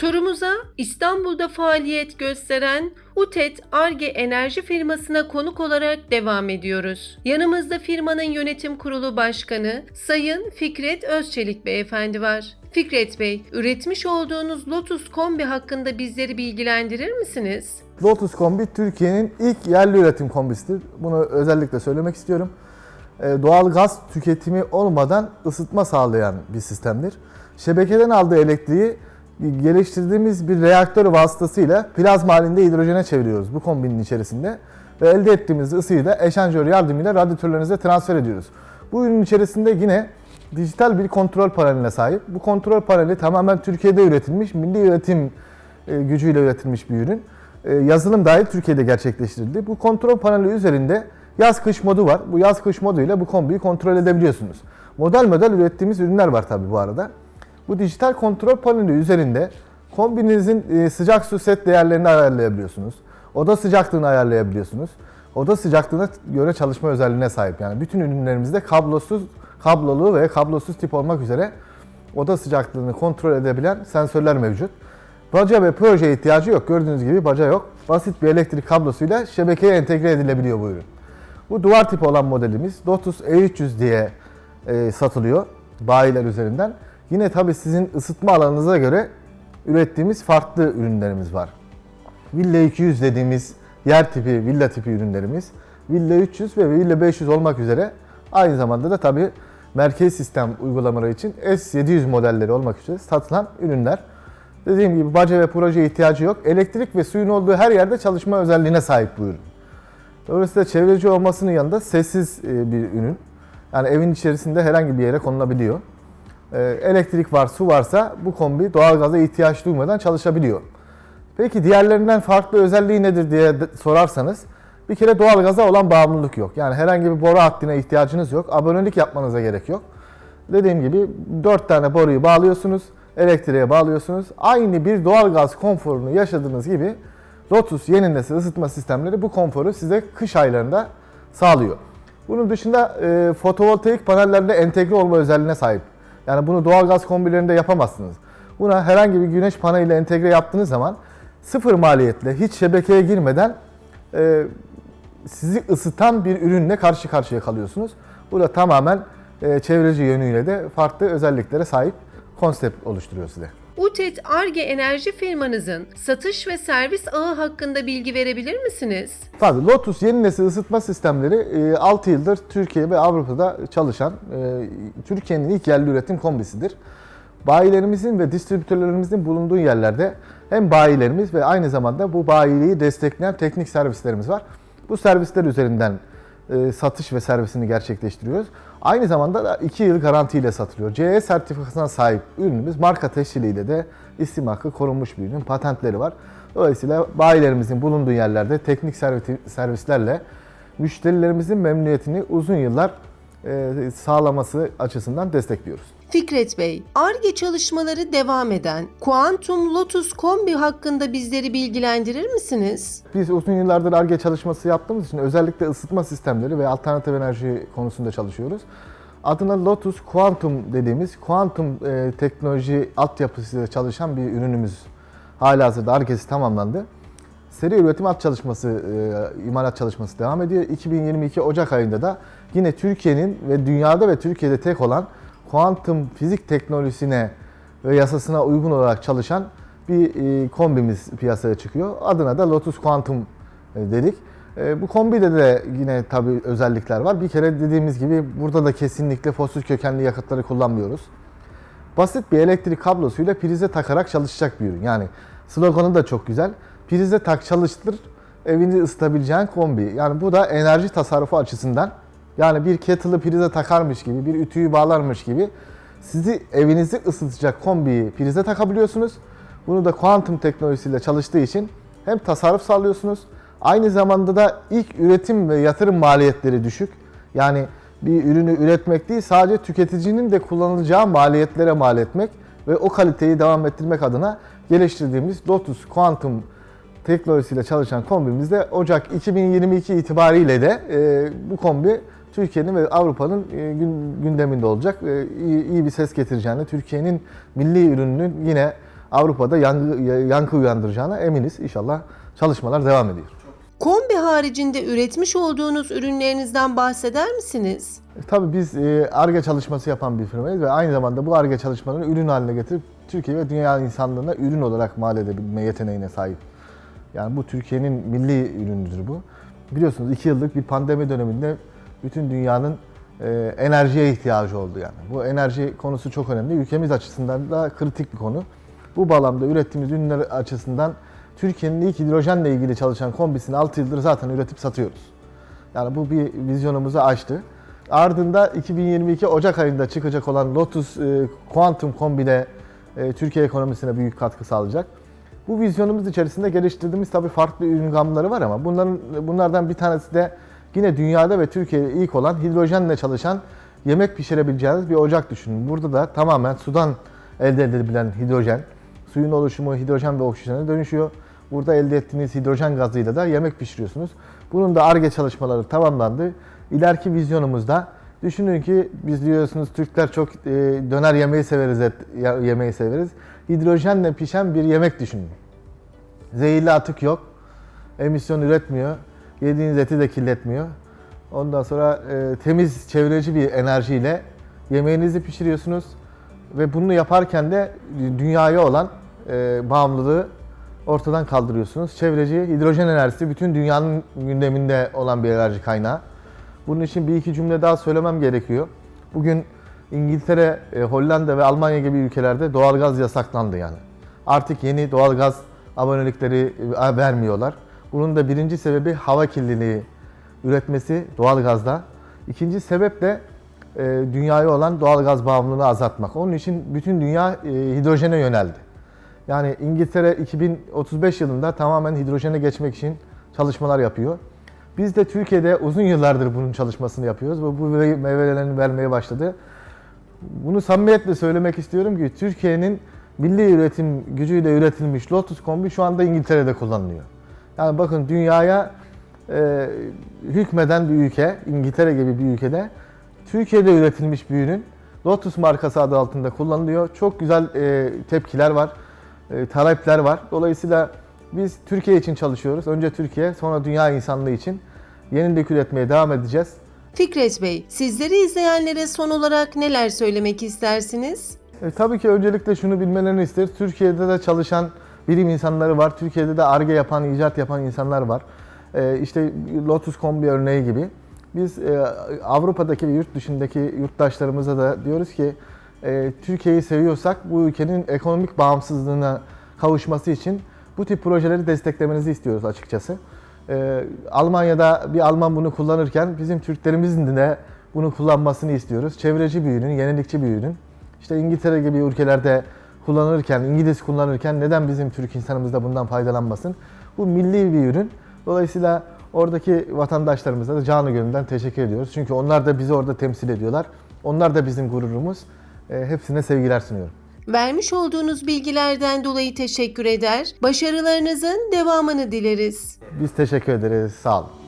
Turumuza İstanbul'da faaliyet gösteren UTET Arge Enerji firmasına konuk olarak devam ediyoruz. Yanımızda firmanın yönetim kurulu başkanı Sayın Fikret Özçelik beyefendi var. Fikret Bey, üretmiş olduğunuz Lotus Kombi hakkında bizleri bilgilendirir misiniz? Lotus Kombi Türkiye'nin ilk yerli üretim kombisidir. Bunu özellikle söylemek istiyorum. Ee, Doğal gaz tüketimi olmadan ısıtma sağlayan bir sistemdir. Şebekeden aldığı elektriği geliştirdiğimiz bir reaktör vasıtasıyla plazma halinde hidrojene çeviriyoruz bu kombinin içerisinde. Ve elde ettiğimiz ısıyı da eşanjör yardımıyla radyatörlerinize transfer ediyoruz. Bu ürün içerisinde yine dijital bir kontrol paneline sahip. Bu kontrol paneli tamamen Türkiye'de üretilmiş, milli üretim e, gücüyle üretilmiş bir ürün. E, Yazılım dahil Türkiye'de gerçekleştirildi. Bu kontrol paneli üzerinde yaz-kış modu var. Bu yaz-kış moduyla bu kombiyi kontrol edebiliyorsunuz. Model model ürettiğimiz ürünler var tabi bu arada. Bu dijital kontrol paneli üzerinde kombinizin e, sıcak su set değerlerini ayarlayabiliyorsunuz. Oda sıcaklığını ayarlayabiliyorsunuz. Oda sıcaklığına göre çalışma özelliğine sahip. Yani bütün ürünlerimizde kablosuz, kablolu ve kablosuz tip olmak üzere oda sıcaklığını kontrol edebilen sensörler mevcut. Baca ve proje ihtiyacı yok. Gördüğünüz gibi baca yok. Basit bir elektrik kablosuyla şebekeye entegre edilebiliyor bu ürün. Bu duvar tipi olan modelimiz Lotus E300 diye e, satılıyor bayiler üzerinden. Yine tabii sizin ısıtma alanınıza göre ürettiğimiz farklı ürünlerimiz var. Villa 200 dediğimiz yer tipi, villa tipi ürünlerimiz. Villa 300 ve Villa 500 olmak üzere aynı zamanda da tabii merkez sistem uygulamaları için S700 modelleri olmak üzere satılan ürünler. Dediğim gibi baca ve proje ihtiyacı yok. Elektrik ve suyun olduğu her yerde çalışma özelliğine sahip bu ürün. Dolayısıyla çevreci olmasının yanında sessiz e, bir ürün. Yani evin içerisinde herhangi bir yere konulabiliyor. E, Elektrik var, su varsa bu kombi doğalgaza ihtiyaç duymadan çalışabiliyor. Peki diğerlerinden farklı özelliği nedir diye sorarsanız bir kere doğalgaza olan bağımlılık yok. Yani herhangi bir boru hattına ihtiyacınız yok. Abonelik yapmanıza gerek yok. Dediğim gibi 4 tane boruyu bağlıyorsunuz, elektriğe bağlıyorsunuz. Aynı bir doğalgaz konforunu yaşadığınız gibi Lotus yeni ısıtma sistemleri bu konforu size kış aylarında sağlıyor. Bunun dışında e, fotovoltaik panellerle entegre olma özelliğine sahip. Yani bunu doğalgaz kombilerinde yapamazsınız. Buna herhangi bir güneş paneliyle entegre yaptığınız zaman sıfır maliyetle hiç şebekeye girmeden e, sizi ısıtan bir ürünle karşı karşıya kalıyorsunuz. Bu da tamamen e, çevreci yönüyle de farklı özelliklere sahip konsept oluşturuyor size. UTET Arge Enerji firmanızın satış ve servis ağı hakkında bilgi verebilir misiniz? Tabii Lotus yeni nesil ısıtma sistemleri e, 6 yıldır Türkiye ve Avrupa'da çalışan e, Türkiye'nin ilk yerli üretim kombisidir. Bayilerimizin ve distribütörlerimizin bulunduğu yerlerde hem bayilerimiz ve aynı zamanda bu bayiliği destekleyen teknik servislerimiz var. Bu servisler üzerinden e, satış ve servisini gerçekleştiriyoruz. Aynı zamanda da 2 yıl garantiyle satılıyor. CE sertifikasına sahip ürünümüz marka tesciliyle de isim hakkı korunmuş bir ürün, patentleri var. Dolayısıyla bayilerimizin bulunduğu yerlerde teknik servis- servislerle müşterilerimizin memnuniyetini uzun yıllar e, sağlaması açısından destekliyoruz. Fikret Bey, ARGE çalışmaları devam eden Quantum Lotus Kombi hakkında bizleri bilgilendirir misiniz? Biz uzun yıllardır ARGE çalışması yaptığımız için özellikle ısıtma sistemleri ve alternatif enerji konusunda çalışıyoruz. Adına Lotus Quantum dediğimiz kuantum e, teknoloji altyapısıyla çalışan bir ürünümüz halihazırda ARGE'si tamamlandı. Seri üretim alt çalışması, e, imalat çalışması devam ediyor. 2022 Ocak ayında da yine Türkiye'nin ve dünyada ve Türkiye'de tek olan kuantum fizik teknolojisine ve yasasına uygun olarak çalışan bir e, kombimiz piyasaya çıkıyor. Adına da Lotus Quantum e, dedik. E, Bu kombide de yine tabii özellikler var. Bir kere dediğimiz gibi burada da kesinlikle fosil kökenli yakıtları kullanmıyoruz. Basit bir elektrik kablosuyla prize takarak çalışacak bir ürün. Yani sloganı da çok güzel. Prize tak çalıştır, evini ısıtabileceğin kombi. Yani bu da enerji tasarrufu açısından yani bir kettle'ı prize takarmış gibi, bir ütüyü bağlarmış gibi sizi evinizi ısıtacak kombiyi prize takabiliyorsunuz. Bunu da kuantum teknolojisiyle çalıştığı için hem tasarruf sağlıyorsunuz, aynı zamanda da ilk üretim ve yatırım maliyetleri düşük. Yani bir ürünü üretmek değil, sadece tüketicinin de kullanılacağı maliyetlere mal etmek ve o kaliteyi devam ettirmek adına geliştirdiğimiz Lotus Quantum teknolojisiyle çalışan kombimizde Ocak 2022 itibariyle de e, bu kombi Türkiye'nin ve Avrupa'nın e, gün- gündeminde olacak. E, iyi, iyi bir ses getireceğini, Türkiye'nin milli ürününün yine Avrupa'da yankı, yankı uyandıracağına eminiz. İnşallah çalışmalar devam ediyor. Kombi haricinde üretmiş olduğunuz ürünlerinizden bahseder misiniz? E, Tabii biz ARGE çalışması yapan bir firmayız ve aynı zamanda bu ARGE çalışmalarını ürün haline getirip Türkiye ve dünya insanlığına ürün olarak mal edebilme yeteneğine sahip. Yani bu Türkiye'nin milli ürünüdür bu. Biliyorsunuz iki yıllık bir pandemi döneminde bütün dünyanın e, enerjiye ihtiyacı oldu yani. Bu enerji konusu çok önemli. Ülkemiz açısından da kritik bir konu. Bu bağlamda ürettiğimiz ürünler açısından Türkiye'nin ilk hidrojenle ilgili çalışan kombisini 6 yıldır zaten üretip satıyoruz. Yani bu bir vizyonumuzu aştı. Ardında 2022 Ocak ayında çıkacak olan Lotus e, Quantum Kombine e, Türkiye ekonomisine büyük katkı sağlayacak. Bu vizyonumuz içerisinde geliştirdiğimiz tabii farklı ürün gamları var ama bunların bunlardan bir tanesi de yine dünyada ve Türkiye'de ilk olan hidrojenle çalışan yemek pişirebileceğiniz bir ocak düşünün. Burada da tamamen sudan elde edilebilen hidrojen, suyun oluşumu hidrojen ve oksijene dönüşüyor. Burada elde ettiğiniz hidrojen gazıyla da yemek pişiriyorsunuz. Bunun da ARGE çalışmaları tamamlandı. İleriki vizyonumuzda düşünün ki biz diyorsunuz Türkler çok e, döner yemeği severiz, et yemeği severiz. Hidrojenle pişen bir yemek düşünün. Zehirli atık yok. Emisyon üretmiyor. Yediğiniz eti de kirletmiyor. Ondan sonra e, temiz, çevreci bir enerjiyle yemeğinizi pişiriyorsunuz. Ve bunu yaparken de dünyaya olan e, bağımlılığı ortadan kaldırıyorsunuz. Çevreci, hidrojen enerjisi bütün dünyanın gündeminde olan bir enerji kaynağı. Bunun için bir iki cümle daha söylemem gerekiyor. Bugün İngiltere, e, Hollanda ve Almanya gibi ülkelerde doğalgaz yasaklandı yani. Artık yeni doğalgaz abonelikleri e, vermiyorlar. Bunun da birinci sebebi hava kirliliği üretmesi doğalgazda. İkinci sebep de e, dünyaya olan doğalgaz bağımlılığını azaltmak. Onun için bütün dünya e, hidrojene yöneldi. Yani İngiltere 2035 yılında tamamen hidrojene geçmek için çalışmalar yapıyor. Biz de Türkiye'de uzun yıllardır bunun çalışmasını yapıyoruz ve bu meyvelerini vermeye başladı. Bunu samimiyetle söylemek istiyorum ki Türkiye'nin milli üretim gücüyle üretilmiş Lotus Kombi şu anda İngiltere'de kullanılıyor. Yani bakın dünyaya e, hükmeden bir ülke, İngiltere gibi bir ülkede Türkiye'de üretilmiş bir ürün Lotus markası adı altında kullanılıyor. Çok güzel e, tepkiler var, e, talepler var. Dolayısıyla biz Türkiye için çalışıyoruz. Önce Türkiye, sonra dünya insanlığı için yenilik üretmeye devam edeceğiz. Fikret Bey, sizleri izleyenlere son olarak neler söylemek istersiniz? E, tabii ki öncelikle şunu bilmelerini isteriz. Türkiye'de de çalışan bilim insanları var. Türkiye'de de ARGE yapan, icat yapan insanlar var. E, işte Lotus Kombi örneği gibi. Biz e, Avrupa'daki ve yurt dışındaki yurttaşlarımıza da diyoruz ki e, Türkiye'yi seviyorsak bu ülkenin ekonomik bağımsızlığına kavuşması için bu tip projeleri desteklemenizi istiyoruz açıkçası. E, Almanya'da bir Alman bunu kullanırken bizim Türklerimizin de bunu kullanmasını istiyoruz. Çevreci bir ürün, yenilikçi bir ürün. İşte İngiltere gibi ülkelerde kullanırken, İngiliz kullanırken neden bizim Türk insanımız da bundan faydalanmasın? Bu milli bir ürün. Dolayısıyla oradaki vatandaşlarımıza da canı gönülden teşekkür ediyoruz. Çünkü onlar da bizi orada temsil ediyorlar. Onlar da bizim gururumuz. E, hepsine sevgiler sunuyorum. Vermiş olduğunuz bilgilerden dolayı teşekkür eder, başarılarınızın devamını dileriz. Biz teşekkür ederiz. Sağ olun.